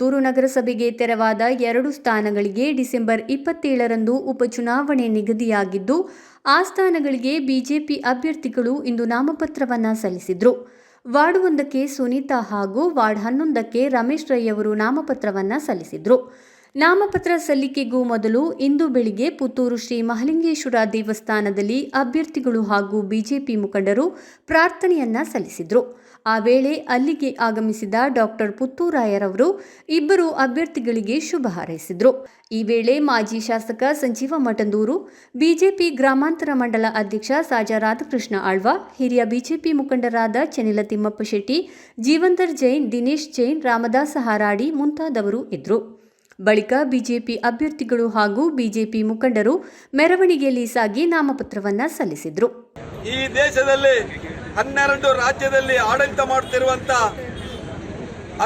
ಪುತ್ತೂರು ನಗರಸಭೆಗೆ ತೆರವಾದ ಎರಡು ಸ್ಥಾನಗಳಿಗೆ ಡಿಸೆಂಬರ್ ಇಪ್ಪತ್ತೇಳರಂದು ಉಪಚುನಾವಣೆ ನಿಗದಿಯಾಗಿದ್ದು, ಆ ಸ್ಥಾನಗಳಿಗೆ ಬಿಜೆಪಿ ಅಭ್ಯರ್ಥಿಗಳು ಇಂದು ನಾಮಪತ್ರವನ್ನು ಸಲ್ಲಿಸಿದರು. ವಾರ್ಡ್ ಒಂದಕ್ಕೆ ಸುನೀತಾ ಹಾಗೂ ವಾರ್ಡ್ ಹನ್ನೊಂದಕ್ಕೆ ರಮೇಶ್ ರೈ ಅವರು ನಾಮಪತ್ರವನ್ನು ಸಲ್ಲಿಸಿದರು. ನಾಮಪತ್ರ ಸಲ್ಲಿಕೆಗೂ ಮೊದಲು ಇಂದು ಬೆಳಿಗ್ಗೆ ಪುತ್ತೂರು ಶ್ರೀ ಮಹಲಿಂಗೇಶ್ವರ ದೇವಸ್ಥಾನದಲ್ಲಿ ಅಭ್ಯರ್ಥಿಗಳು ಹಾಗೂ ಬಿಜೆಪಿ ಮುಖಂಡರು ಪ್ರಾರ್ಥನೆಯನ್ನ ಸಲ್ಲಿಸಿದರು. ಆ ವೇಳೆ ಅಲ್ಲಿಗೆ ಆಗಮಿಸಿದ ಡಾಕ್ಟರ್ ಪುತ್ತೂರಾಯರವರು ಇಬ್ಬರು ಅಭ್ಯರ್ಥಿಗಳಿಗೆ ಶುಭ ಹಾರೈಸಿದರು. ಈ ವೇಳೆ ಮಾಜಿ ಶಾಸಕ ಸಂಜೀವ ಮಠಂದೂರು, ಬಿಜೆಪಿ ಗ್ರಾಮಾಂತರ ಮಂಡಲ ಅಧ್ಯಕ್ಷ ಸಾಜಾ ರಾಧಾಕೃಷ್ಣ ಆಳ್ವ, ಹಿರಿಯ ಬಿಜೆಪಿ ಮುಖಂಡರಾದ ಚೆನಿಲ ತಿಮ್ಮಪ್ಪ ಶೆಟ್ಟಿ ಜೀವಂತರ್ ಜೈನ್, ದಿನೇಶ್ ಜೈನ್, ರಾಮದಾಸ ಹಾರಾಡಿ ಮುಂತಾದವರು ಇದ್ದರು ಬಳಿಕ ಬಿಜೆಪಿ ಅಭ್ಯರ್ಥಿಗಳು ಹಾಗೂ ಬಿಜೆಪಿ ಮುಖಂಡರು ಮೆರವಣಿಗೆಯಲ್ಲಿ ಸಾಗಿ ನಾಮಪತ್ರವನ್ನ ಸಲ್ಲಿಸಿದರು. ಈ ದೇಶದಲ್ಲಿ ಹನ್ನೆರಡು ರಾಜ್ಯದಲ್ಲಿ ಆಡಳಿತ ಮಾಡುತ್ತಿರುವಂತ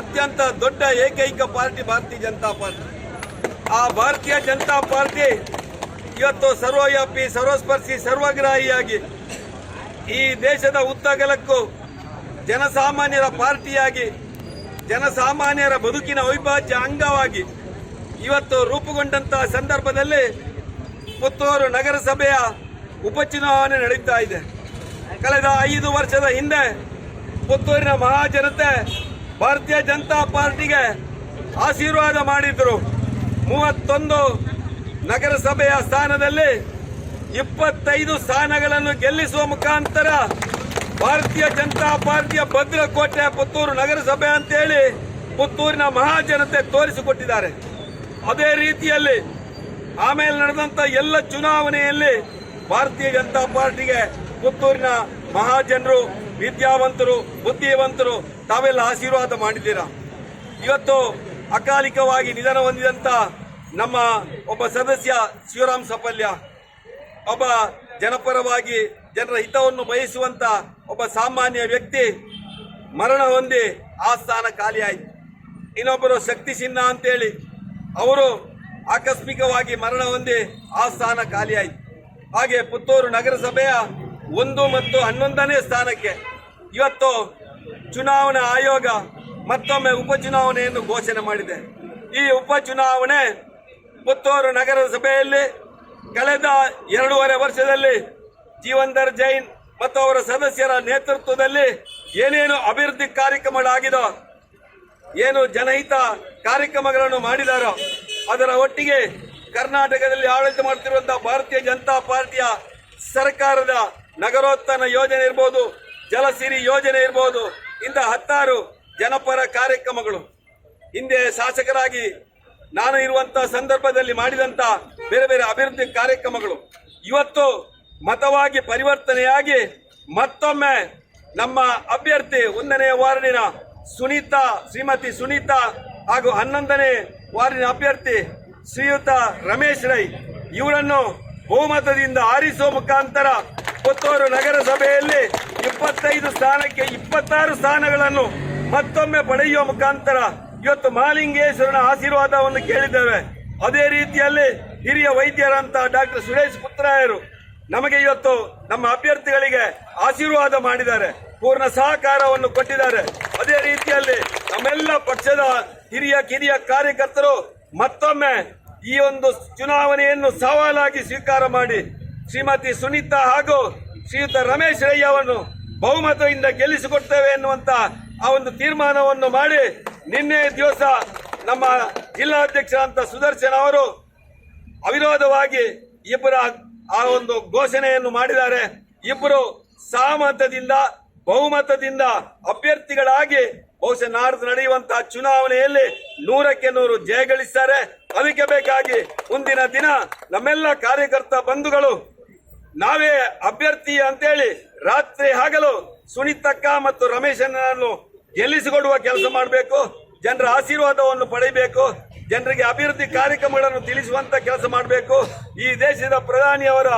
ಅತ್ಯಂತ ದೊಡ್ಡ ಏಕೈಕ ಪಾರ್ಟಿ ಭಾರತೀಯ ಜನತಾ ಪಾರ್ಟಿ. ಆ ಭಾರತೀಯ ಜನತಾ ಪಾರ್ಟಿ ಇವತ್ತು ಸರ್ವವ್ಯಾಪಿ, ಸರ್ವಸ್ಪರ್ಶಿ, ಸರ್ವಗ್ರಾಹಿಯಾಗಿ ಈ ದೇಶದ ಉದ್ದಗಲಕ್ಕೂ ಜನಸಾಮಾನ್ಯರ ಪಾರ್ಟಿಯಾಗಿ, ಜನಸಾಮಾನ್ಯರ ಬದುಕಿನ ಅವಿಭಾಜ್ಯ ಅಂಗವಾಗಿ ಇವತ್ತು ರೂಪುಗೊಂಡಂತಹ ಸಂದರ್ಭದಲ್ಲಿ ಪುತ್ತೂರು ನಗರಸಭೆಯ ಉಪಚುನಾವಣೆ ನಡೀತಾ ಇದೆ. ಕಳೆದ ಐದು ವರ್ಷದ ಹಿಂದೆ ಪುತ್ತೂರಿನ ಮಹಾಜನತೆ ಭಾರತೀಯ ಜನತಾ ಪಾರ್ಟಿಗೆ ಆಶೀರ್ವಾದ ಮಾಡಿದ್ರು. ಮೂವತ್ತೊಂದು ನಗರಸಭೆಯ ಸ್ಥಾನದಲ್ಲಿ ಇಪ್ಪತ್ತೈದು ಸ್ಥಾನಗಳನ್ನು ಗೆಲ್ಲಿಸುವ ಮುಖಾಂತರ ಭಾರತೀಯ ಜನತಾ ಪಾರ್ಟಿಯ ಭದ್ರಕೋಟೆ ಪುತ್ತೂರು ನಗರಸಭೆ ಅಂತೇಳಿ ಪುತ್ತೂರಿನ ಮಹಾಜನತೆ ತೋರಿಸಿಕೊಟ್ಟಿದ್ದಾರೆ. ಅದೇ ರೀತಿಯಲ್ಲಿ ಆಮೇಲೆ ನಡೆದಂತ ಎಲ್ಲ ಚುನಾವಣೆಯಲ್ಲಿ ಭಾರತೀಯ ಜನತಾ ಪಾರ್ಟಿಗೆ ಪುತ್ತೂರಿನ ಮಹಾಜನರು, ವಿದ್ಯಾವಂತರು, ಬುದ್ಧಿವಂತರು ತಾವೆಲ್ಲ ಆಶೀರ್ವಾದ ಮಾಡಿದ್ದೀರಾ? ಇವತ್ತು ಅಕಾಲಿಕವಾಗಿ ನಿಧನ ಹೊಂದಿದಂತ ನಮ್ಮ ಒಬ್ಬ ಸದಸ್ಯ ಶಿವರಾಮ್ ಸಫಲ್ಯ ಒಬ್ಬ ಜನಪರವಾಗಿ ಜನರ ಹಿತವನ್ನು ಬಯಸುವಂತ ಒಬ್ಬ ಸಾಮಾನ್ಯ ವ್ಯಕ್ತಿ ಮರಣ ಹೊಂದಿ ಆ ಸ್ಥಾನ ಖಾಲಿಯಾಯಿತು ಇನ್ನೊಬ್ಬರು ಶಕ್ತಿ ಸಿನ್ಹಾ ಅಂತೇಳಿ ಅವರು ಆಕಸ್ಮಿಕವಾಗಿ ಮರಣ ಹೊಂದಿ ಆ ಸ್ಥಾನ ಖಾಲಿಯಾಯಿತು. ಹಾಗೆ ಪುತ್ತೂರು ನಗರಸಭೆಯ ಒಂದು ಮತ್ತು ಹನ್ನೊಂದನೇ ಸ್ಥಾನಕ್ಕೆ ಇವತ್ತು ಚುನಾವಣಾ ಆಯೋಗ ಮತ್ತೊಮ್ಮೆ ಉಪಚುನಾವಣೆಯನ್ನು ಘೋಷಣೆ ಮಾಡಿದೆ. ಈ ಉಪಚುನಾವಣೆ ಪುತ್ತೂರು ನಗರಸಭೆಯಲ್ಲಿ ಕಳೆದ ಎರಡೂವರೆ ವರ್ಷದಲ್ಲಿ ಜೀವಂದರ್ ಜೈನ್ ಮತ್ತು ಅವರ ಸದಸ್ಯರ ನೇತೃತ್ವದಲ್ಲಿ ಏನೇನು ಅಭಿವೃದ್ಧಿ ಕಾರ್ಯಕ್ರಮಗಳಾಗಿದೋ ಏನು ಜನಹಿತ ಕಾರ್ಯಕ್ರಮಗಳನ್ನು ಮಾಡಿದಾರೋ, ಅದರ ಒಟ್ಟಿಗೆ ಕರ್ನಾಟಕದಲ್ಲಿ ಆಡಳಿತ ಮಾಡುತ್ತಿರುವಂತಹ ಭಾರತೀಯ ಜನತಾ ಪಾರ್ಟಿಯ ಸರ್ಕಾರದ ನಗರೋತ್ಥಾನ ಯೋಜನೆ ಇರ್ಬೋದು, ಜಲಸಿರಿ ಯೋಜನೆ ಇರ್ಬೋದು ಇಂಥ ಹತ್ತಾರು ಜನಪರ ಕಾರ್ಯಕ್ರಮಗಳು. ಹಿಂದೆ ಶಾಸಕರಾಗಿ ನಾನು ಇರುವಂತಹ ಸಂದರ್ಭದಲ್ಲಿ ಮಾಡಿದಂತ ಬೇರೆ ಬೇರೆ ಅಭಿವೃದ್ಧಿ ಕಾರ್ಯಕ್ರಮಗಳು. ಇವತ್ತು ಮತವಾಗಿ ಪರಿವರ್ತನೆಯಾಗಿ ಮತ್ತೊಮ್ಮೆ ನಮ್ಮ ಅಭ್ಯರ್ಥಿ ಒಂದನೇ ವಾರ್ಡಿನ ಸುನೀತಾ, ಶ್ರೀಮತಿ ಸುನೀತಾ ಹಾಗೂ ಹನ್ನೊಂದನೇ ವಾರ್ಡಿನ ಅಭ್ಯರ್ಥಿ ಶ್ರೀಯುತ ರಮೇಶ್ ರೈ, ಇವರನ್ನು ಬಹುಮತದಿಂದ ಆರಿಸುವ ಮುಖಾಂತರ ಪುತ್ತೂರು ನಗರಸಭೆಯಲ್ಲಿ ಇಪ್ಪತ್ತೈದು ಸ್ಥಾನಕ್ಕೆ ಇಪ್ಪತ್ತಾರು ಸ್ಥಾನಗಳನ್ನು ಮತ್ತೊಮ್ಮೆ ಪಡೆಯುವ ಮುಖಾಂತರ ಇವತ್ತು ಮಹಾಲಿಂಗೇಶ್ವರನ ಆಶೀರ್ವಾದವನ್ನು ಕೇಳಿದ್ದೇವೆ. ಅದೇ ರೀತಿಯಲ್ಲಿ ಹಿರಿಯ ವೈದ್ಯರಂತ ಡಾಕ್ಟರ್ ಸುರೇಶ್ ಪುತ್ರಾಯರು ನಮಗೆ ಇವತ್ತು ನಮ್ಮ ಅಭ್ಯರ್ಥಿಗಳಿಗೆ ಆಶೀರ್ವಾದ ಮಾಡಿದ್ದಾರೆ. ಪೂರ್ಣ ಸಹಕಾರವನ್ನು ಕೊಟ್ಟಿದ್ದಾರೆ. ಅದೇ ರೀತಿಯಲ್ಲಿ ನಮ್ಮೆಲ್ಲ ಪಕ್ಷದ ಹಿರಿಯ ಕಿರಿಯ ಕಾರ್ಯಕರ್ತರು ಮತ್ತೊಮ್ಮೆ ಈ ಒಂದು ಚುನಾವಣೆಯನ್ನು ಸವಾಲಾಗಿ ಸ್ವೀಕಾರ ಮಾಡಿ ಶ್ರೀಮತಿ ಸುನೀತಾ ಹಾಗೂ ಶ್ರೀಯುತ ರಮೇಶ್ ರಯ್ಯವನ್ನು ಬಹುಮತದಿಂದ ಗೆಲ್ಲಿಸಿಕೊಡ್ತೇವೆ ಎನ್ನುವಂತ ಆ ಒಂದು ತೀರ್ಮಾನವನ್ನು ಮಾಡಿ ನಿನ್ನೆ ದಿವಸ ನಮ್ಮ ಜಿಲ್ಲಾಧ್ಯಕ್ಷರಂತ ಸುದರ್ಶನ್ ಅವರು ಅವಿರೋಧವಾಗಿ ಇಬ್ಬರ ಆ ಒಂದು ಘೋಷಣೆಯನ್ನು ಮಾಡಿದ್ದಾರೆ. ಇಬ್ಬರು ಸಹಮತದಿಂದ ಬಹುಮತದಿಂದ ಅಭ್ಯರ್ಥಿಗಳಾಗಿ ಬಹುಶಃ ನಾಡ್ದು ನಡೆಯುವಂತಹ ಚುನಾವಣೆಯಲ್ಲಿ ನೂರಕ್ಕೆ ನೂರು ಜಯಗಳಿಸ್ತಾರೆ ಅದಕ್ಕೆ ಬೇಕಾಗಿ ಮುಂದಿನ ದಿನ ನಮ್ಮೆಲ್ಲ ಕಾರ್ಯಕರ್ತ ಬಂಧುಗಳು, ನಾವೇ ಅಭ್ಯರ್ಥಿ ಅಂತೇಳಿ ರಾತ್ರಿ ಹಗಲು ಸುನೀತಕ್ಕ ಮತ್ತು ರಮೇಶನನ್ನು ಗೆಲ್ಲಿಸಿಕೊಡುವ ಕೆಲಸ ಮಾಡಬೇಕು. ಜನರ ಆಶೀರ್ವಾದವನ್ನು ಪಡೆಯಬೇಕು. ಜನರಿಗೆ ಅಭಿವೃದ್ಧಿ ಕಾರ್ಯಕ್ರಮಗಳನ್ನು ತಿಳಿಸುವಂತ ಕೆಲಸ ಮಾಡಬೇಕು. ಈ ದೇಶದ ಪ್ರಧಾನಿಯವರ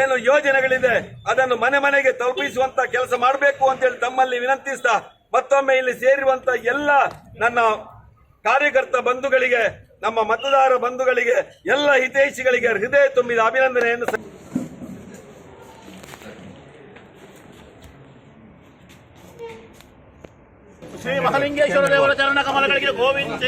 ಏನು ಯೋಜನೆಗಳಿದೆ? ಅದನ್ನು ಮನೆ ಮನೆಗೆ ತಲುಪಿಸುವಂತ ಕೆಲಸ ಮಾಡಬೇಕು ಅಂತೇಳಿ ತಮ್ಮಲ್ಲಿ ವಿನಂತಿಸ್ತಾ ಮತ್ತೊಮ್ಮೆ ಇಲ್ಲಿ ಸೇರಿರುವಂತ ಎಲ್ಲ ನನ್ನ ಕಾರ್ಯಕರ್ತ ಬಂಧುಗಳಿಗೆ, ನಮ್ಮ ಮತದಾರ ಬಂಧುಗಳಿಗೆ, ಎಲ್ಲ ಹಿತೈಷಿಗಳಿಗೆ ಹೃದಯ ತುಂಬಿದ ಅಭಿನಂದನೆಯನ್ನು ಶ್ರೀ ಮಹಾಲಿಂಗೇಶ್ವರ ದೇವರ ಚರಣ ಕಮಲಗಳಿಗೆ ಗೋವಿಂದ.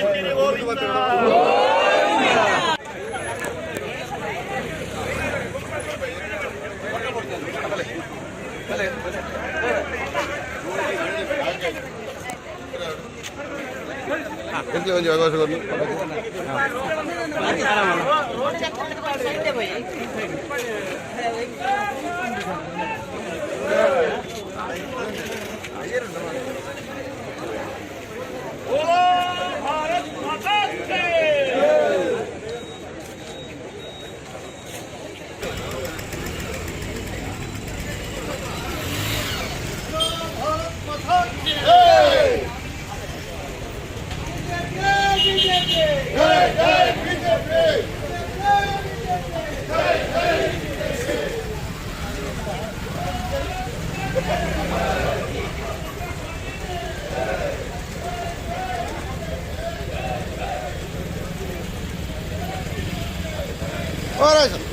ఇంట్లో కొంచెం అవకాశం అయ్యారు બરાબર